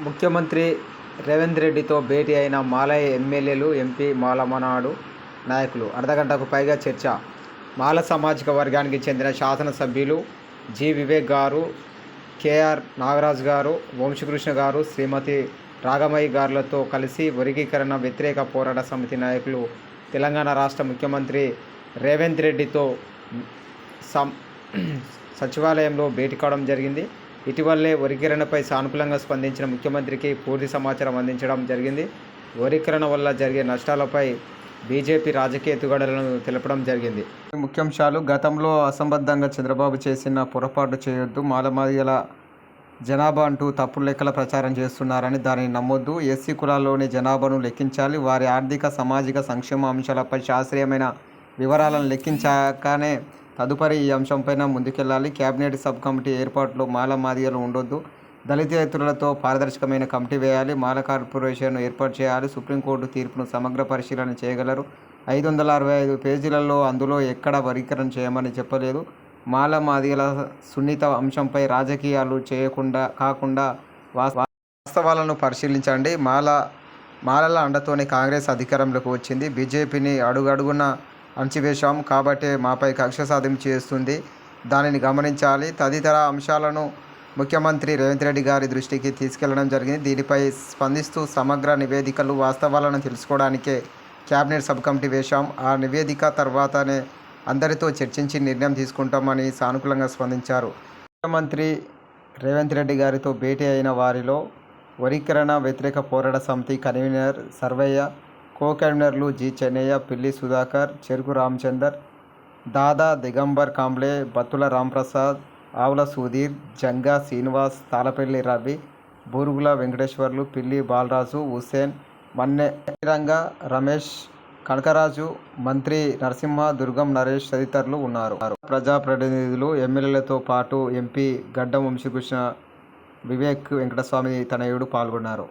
ముఖ్యమంత్రి రేవంత్ రెడ్డితో భేటీ అయిన మాలయ ఎమ్మెల్యేలు ఎంపీ మాలమనాడు నాయకులు. అర్ధగంటకు పైగా చర్చ. మాల సామాజిక వర్గానికి చెందిన శాసనసభ్యులు జి. వివేక్ గారు కేఆర్ నాగరాజ్ గారు వంశకృష్ణ గారు శ్రీమతి రాగమయ్య గారులతో కలిసి వర్గీకరణ వ్యతిరేక పోరాట సమితి నాయకులు తెలంగాణ రాష్ట్ర ముఖ్యమంత్రి రేవంత్ రెడ్డితో సం సచివాలయంలో భేటీ కావడం జరిగింది. ఇటీవలే వరికిరణపై సానుకూలంగా స్పందించిన ముఖ్యమంత్రికి పూర్తి సమాచారం అందించడం జరిగింది. వరికరణ వల్ల జరిగే నష్టాలపై బీజేపీ రాజకీయ ఎత్తుగడలను తెలపడం జరిగింది. ముఖ్యాంశాలు గతంలో అసంబద్ధంగా చంద్రబాబు చేసిన పొరపాటు చేయొద్దు మాలమాదిగల జనాభా అంటూ తప్పుడు లెక్కల ప్రచారం చేస్తున్నారని దానిని నమ్మొద్దు ఎస్సీ కులాల్లోని జనాభాను లెక్కించాలి వారి ఆర్థిక సామాజిక సంక్షేమ అంశాలపై శాస్త్రీయమైన వివరాలను లెక్కించాకనే తదుపరి ఈ అంశంపైన ముందుకెళ్ళాలి కేబినెట్ సబ్ కమిటీ ఏర్పాటులో మాల మాదిగలు ఉండొద్దు. దళితేతరులతో పారదర్శకమైన కమిటీ వేయాలి. మాల కార్పొరేషన్ ఏర్పాటు చేయాలి. సుప్రీంకోర్టు తీర్పును సమగ్ర పరిశీలన చేయగలరు. ఐదు వందల అరవై ఐదు పేజీలలో అందులో ఎక్కడ వర్గీకరణ చేయమని చెప్పలేదు. మాల మాదిగల సున్నిత అంశంపై రాజకీయాలు చేయకుండా కాకుండా వాస్తవాలను పరిశీలించండి. మాల మాలల అండతోనే కాంగ్రెస్ అధికారంలోకి వచ్చింది. బీజేపీని అడుగడుగున అణచివేశాం కాబట్టి మాపై కక్ష సాధింపు చేస్తుంది. దానిని గమనించాలి. తదితర అంశాలను ముఖ్యమంత్రి రేవంత్ రెడ్డి గారి దృష్టికి తీసుకెళ్ళడం జరిగింది. దీనిపై స్పందిస్తూ సమగ్ర నివేదికలు వాస్తవాలను తెలుసుకోవడానికే క్యాబినెట్ సబ్ కమిటీ వేశాం. ఆ నివేదిక తర్వాతనే అందరితో చర్చించి నిర్ణయం తీసుకుంటామని సానుకూలంగా స్పందించారు. ముఖ్యమంత్రి రేవంత్ రెడ్డి గారితో భేటీ అయిన వారిలో వరీకరణ వ్యతిరేక పోరాట సమితి కన్వీనర్ సర్వయ్య కో కన్వీనర్లు జి. చెన్నయ్య పిల్లి సుధాకర్ చెరుకు రామచందర్ దాదా దిగంబర్ కాంబ్లే బత్తుల రాంప్రసాద్ ఆవుల సుధీర్ జంగా శ్రీనివాస్ తాళపల్లి రవి బూరుగుల వెంకటేశ్వర్లు పిల్లి బాలరాజు హుసేన్ మన్నె రంగ రమేష్ కనకరాజు మంత్రి నరసింహ దుర్గం నరేష్ తదితరులు ఉన్నారు. ప్రజాప్రతినిధులు ఎమ్మెల్యేలతో పాటు ఎంపీ గడ్డం వంశీకృష్ణ వివేక్ వెంకటస్వామి తనయుడు పాల్గొన్నారు.